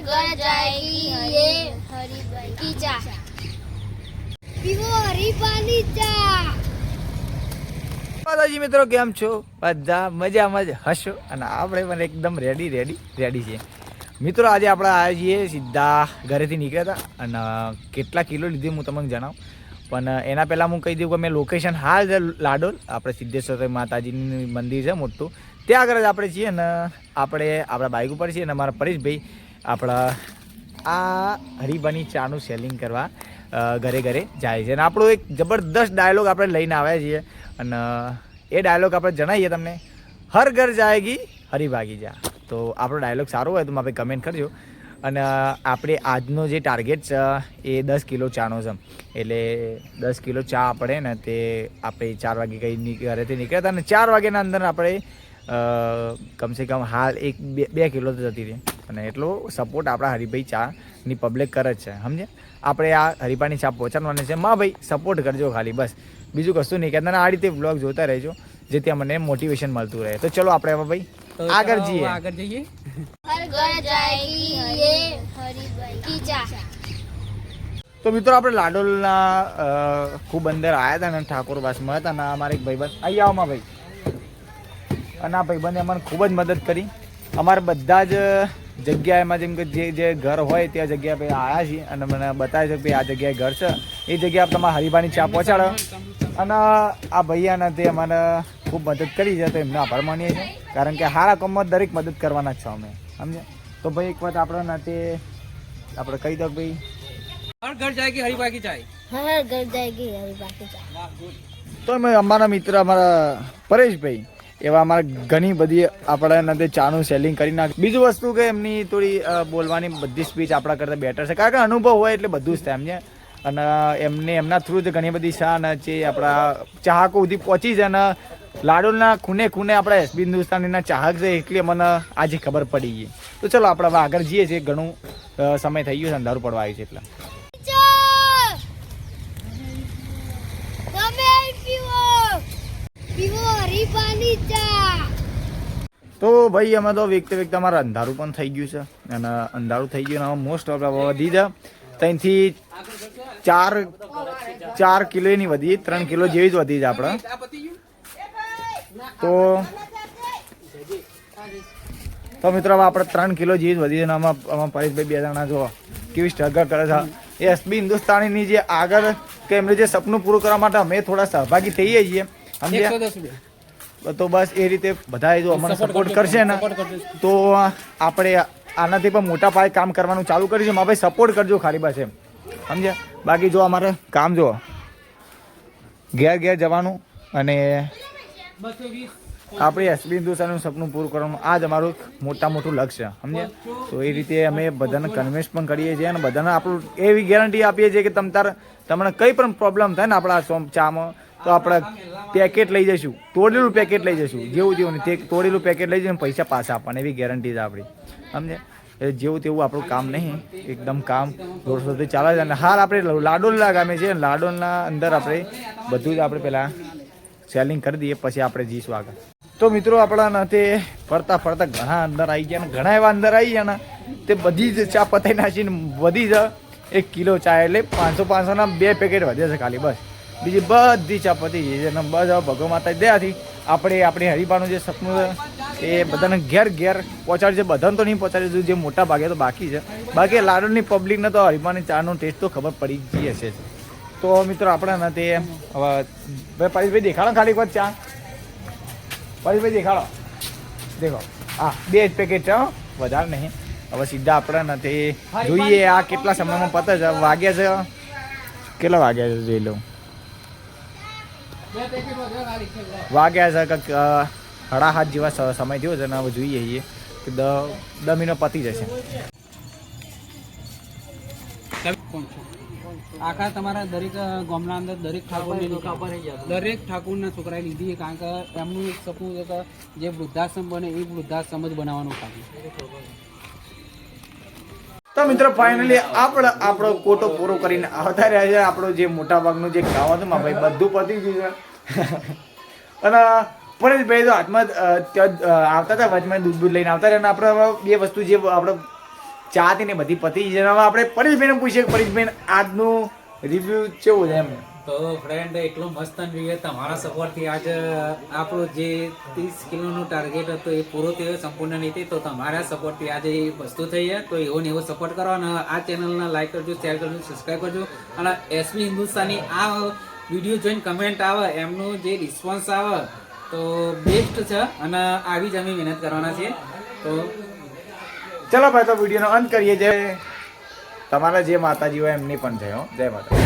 घर जाएगी ये हरी की चा पीवो हरी पानी चा માતાજી મિત્રો કેમ છો બધા મજામાં જ હશો અને આપણે પણ એકદમ રેડી રેડી રેડી છીએ મિત્રો આજે આપણે આવ્યા છીએ સીધા ઘરેથી નીકળ્યા હતા અને કેટલા કિલો લીધી હું તમને જણાવું પણ એના પહેલાં હું કહી દઉં કે મેં લોકેશન હાલ છે લાડોલ આપણે સિદ્ધેશ્વર માતાજીનું મંદિર છે મોટું ત્યાં આગળ જ આપણે છીએ અને આપણે આપણા બાઇક ઉપર છીએ અને અમારા પરેશભાઈ આપણા આ હરીબાની ચાનું સેલિંગ કરવા ઘરે ઘરે જાય છે. અને આપણો એક જબરદસ્ત ડાયલોગ આપણે લઈને આવ્યા છીએ. અને એ ડાયલોગ આપણે જણાવીએ તમને. હર ઘર જાયગી, હરી ભાગી જા. તો આપણો ડાયલોગ સારો હોય તો આપણે કમેન્ટ કરજો. અને આપણે આજનો જે ટાર્ગેટ છે, એ દસ કિલો ચાનો છે. એટલે દસ કિલો ચા આપણે ને તે આપણે ચાર વાગે કઈ ઘરેથી નીકળ્યા હતા. અને ચાર વાગ્યાના અંદર આપણે કમસે કમ હાલ એક બે કિલો તો જતી રહી. અને એટલો સપોર્ટ આપણા હરિભાઈ ચાની પબ્લિક કરે છે સમજે આપણે આ હરિભાઈની ચા પહોંચાડવાની છે. માં ભાઈ સપોર્ટ કરજો ખાલી બસ. બીજું કશું નહીં. કહેતા આ રીતે બ્લોગ જોતા રહેજો જેથી અમને મોટિવેશન મળતું રહે. તો ચલો આપણે હવે ભાઈ આગળ જઈએ. આગળ જઈએ. તો મિત્રો આપણે લાડોલના ખૂબ અંદર આવ્યા હતા ને ઠાકોરબાસમાં હતા ને અમારે એક ભાઈબંધ અહીં આવો ભાઈ. અને આ ભાઈબંધે અમને ખૂબ જ મદદ કરી. અમારે બધા જ જગ્યાએમાં જેમ કે જે જે ઘર હોય ત્યાં જગ્યા પર આવ્યા છીએ અને મને બતાવે છે કે આ જગ્યાએ ઘર છે. એ જગ્યા પર તમારા હરિભાની ચા પહોંચાડો. અને આ ભૈયાને તે અમારે ખૂબ મદદ કરી છે તો એમને આભાર માનીએ છીએ. કારણ કે હારા કમમાં દરેક મદદ કરવાના જ છો અમે સમજે તો ભાઈ એક વાત આપણે તે આપણે કહી દો ભાઈ. હર ઘર જાયગી હરિભાઈ ચાય હર ઘર જાયગી હરિભાઈ ચાય તો અમે અમારા મિત્ર અમારા પરેશભાઈ એવા અમારા ઘણી બધી આપણે નથી ચાનું સેલિંગ કરી નાખ બીજું વસ્તુ કે એમની થોડી બોલવાની બધી સ્પીચ આપણા કરતાં બેટર છે. કારણ કે અનુભવ હોય એટલે બધું જ થાય અને એમને, એમના થ્રુ જ ઘણી બધી શા અને જે આપણા ચાહકો સુધી પહોંચી છે અને લાડુના ખૂને ખૂને આપણા એસબી હિન્દુસ્તાનીના ચાહક છે એટલે મને આજે ખબર પડી ગઈ. તો ચલો, આપણે હવે આગળ જઈએ છીએ. ઘણું સમય થઈ ગયો છે, અંધારું પડવા આવ્યું છે એટલે તમે પીવો પીવો હરી પાણી ચા તો ભાઈ, અમે તો વેગતે વેગતે અમારે અંધારું પણ થઈ ગયું છે. અને અંધારું થઈ ગયું અને મોસ્ટ ઓફ વધી છે ત્યાંથી ચાર ચાર કિલોની વધી, ત્રણ કિલો જેવી જ વધી છે આપણે. તો તો મિત્રો આપણે ત્રણ કિલો જેવી જ વધી છે આમાં આમાં પરેશભાઈ બે જણા જો કેવી સ્ટ્રગલ કરે છે. એ એસબી હિન્દુસ્તાનીની જે આગળ, કે એમને જે સપનું પૂરું કરવા માટે અમે થોડા સહભાગી થઈએ છીએ. સમજ્યા? તો બસ એ રીતે બધા જો અમને સપોર્ટ કરશે ને તો આપણે આનાથી પણ મોટા પાયે કામ કરવાનું ચાલુ કરીશું. માં ભાઈ સપોર્ટ કરજો ખાલી બસ એમ. સમજ્યા? બાકી જો અમારે કામ જો ઘેર ઘેર જવાનું અને આપણે એસબી હિન્દુસ્તાનનું સપનું પૂરું કરવાનું આ જ અમારું મોટા મોટું લક્ષ્ય સમજ્યા? તો એ રીતે અમે બધાને કન્વિન્સ પણ કરીએ છીએ અને બધાને આપણું એવી ગેરંટી આપીએ છીએ કે તમ તાર તમને કંઈ પણ પ્રોબ્લેમ થાય ને આપણા ચામાં તો આપણે પેકેટ લઈ જઈશું. તોડેલું પેકેટ લઈ જઈશું. જેવું જેવું તે તોડેલું પેકેટ લઈ જઈને પૈસા પાછા આપવાના, એવી ગેરંટી છે આપણી. સમજે એટલે જેવું તેવું આપણું કામ નહીં. એકદમ કામ જોરશોરથી ચાલે છે. અને હાલ આપણે લાડોલના ગામે છે લાડોલના અંદર આપણે બધું જ આપણે પહેલાં સેલિંગ કરી દઈએ, પછી આપણે જઈશું આગળ તો મિત્રો આપણા તે ફરતા ફરતા ઘણા અંદર આવી ગયા ઘણા એવા અંદર આવી ગયા તે બધી જ ચા પતાઈ નાખીને વધી જ એક કિલો ચા એટલે પાંચસો પાંચસોના બે પેકેટ વધે છે ખાલી, બસ. બીજી બધી ચા પતી ગઈ છે અને બસ ભગવા માતા દયાથી આપણે આપણે હરિભાનું જે સપનું છે, એ બધાને ઘેર ઘેર પહોંચાડશે બધાને તો નહીં પહોંચાડી જે મોટા ભાગે તો બાકી છે. બાકી લાડુની પબ્લિકને તો હરિભાની ચાનો ટેસ્ટ તો ખબર પડી જ હશે તો મિત્રો આપણે ના તે હવે ભાઈ પરેશભાઈ દેખાડો ખાલી એક ચા. પરેશભાઈ દેખાડો. દેખો. હા બે જ પેકેટ વધારે નહીં. હવે સીધા આપણે તે જોઈએ આ કેટલા સમયમાં પતે છે. વાગ્યા છે કેટલા વાગ્યા છે જોઈ લઉં બે પેકેટ વધ્યા ખાલી છે વાગ્યા છે કંઈક અ, સાડા જેવા સ- સમય થયો છે અને હવે જોઈએ છીએ કે દ દસ મિનિટ પતી જશે. આખા તમારા દરેક ગામના અંદર દરેક ઠાકોરની દરેક ઠાકોરના છોકરાએ લીધી કારણ કે એમનું એક સપનું છે કે જે વૃદ્ધાશ્રમ બને એ વૃદ્ધાશ્રમ જ બનાવવાનું કામ તો મિત્રો ફાઇનલી આપણે, આપણો કોટો પૂરો કરીને આવતા રહ્યા છે. આપણો જે મોટા ભાગનું જે કામ હતું ભાઈ, બધું પતી ગયું છે. અને, પરેશભાઈ તો હાથમાં આવતા હતા, વચમાં દૂધ દૂધ લઈને આવતા રહ્યા. અને આપણે બે વસ્તુ જે આપણે ચા હતી ને બધી પતી છે. હવે આપણે પરેશભાઈને પૂછીએ કે, પરેશભાઈ, આજનું રિવ્યુ કેવું છે એમ? તો ફ્રેન્ડ એટલો મસ્ત જોઈએ તમારા સપોર્ટથી આજ આપણું જે ત્રીસ કિલોનું ટાર્ગેટ હતું, એ પૂરો થયો સંપૂર્ણ રીતે તો તમારા સપોર્ટથી આજે એ વસ્તુ થઈ છે. તો એવો ને એવો સપોર્ટ કરો અને આ ચેનલને લાઈક કરજો શેર કરજો સબસ્ક્રાઈબ કરજો. અને એસબી હિન્દુસ્તાની આ વીડિયો જોઈને કમેન્ટ આવે, એમનું જે રિસ્પોન્સ આવે, તો બેસ્ટ છે. અને આવી જ અમે મહેનત કરવાના છીએ. તો ચલો ભાઈ, તો વિડીયોનો અંત કરીએ. જય તમારા જે માતાજી હોય એમની પણ જય. જય માતા